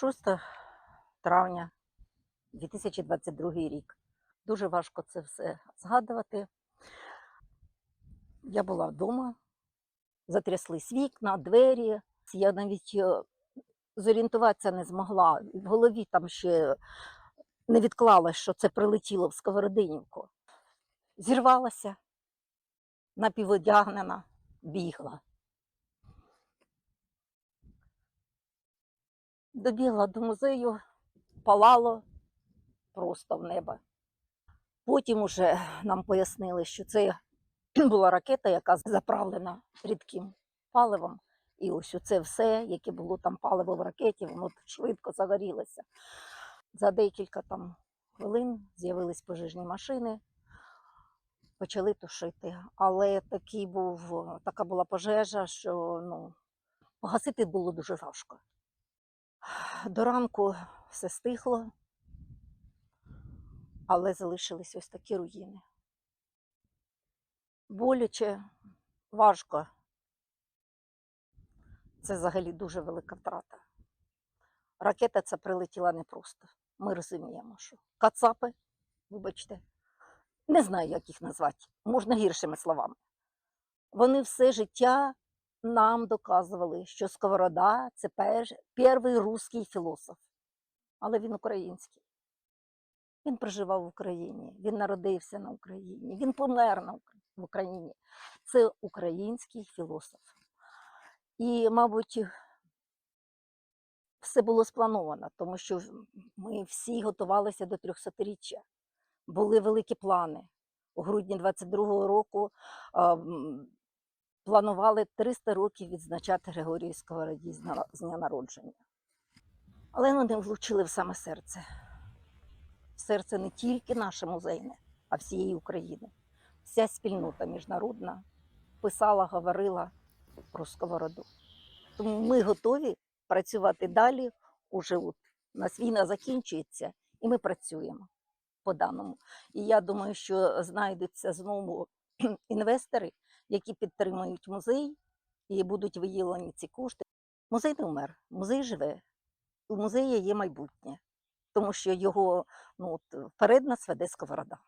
6 травня 2022 рік. Дуже важко це все згадувати. Я була вдома, затряслись вікна, двері. Я навіть е, зорієнтуватися не змогла. В голові там ще не відклалось, що це прилетіло в Сковородинівку. Зірвалася, напіводягнена, бігла. Добігла до музею, палало просто в небо. Потім уже нам пояснили, що це була ракета, яка заправлена рідким паливом. І ось це все, яке було там паливо в ракеті, воно швидко загорілося. За декілька там хвилин з'явились пожежні машини, почали тушити. Але такий був, така була пожежа, що ну, погасити було дуже важко. До ранку все стихло, але залишились ось такі руїни. Боляче, важко. Це взагалі дуже велика втрата. Ракета ця прилетіла непросто. Ми розуміємо, що кацапи, вибачте, не знаю, як їх назвати, можна гіршими словами. Вони все життя нам доказували, що Сковорода це перш, перший русський філософ, але він український. Він проживав в Україні, він народився на Україні, він помер на в Україні. Це український філософ. І, мабуть, все було сплановано, тому що ми всі готувалися до 300-річчя. Були великі плани. У грудні 22-го року планували 300 років відзначати Григорія Сковороді з дня народження. Але вони влучили в саме серце. Серце не тільки наше музейне, а всієї України. Вся спільнота міжнародна писала, говорила про сковороду. Тому ми готові працювати далі. Уже от у нас війна закінчується, і ми працюємо по даному. І я думаю, що знайдуться знову інвестори, які підтримують музей і будуть виділені ці кошти. Музей не вмер, музей живе. У музеї є майбутнє, тому що його ну, вперед нас веде сковорода.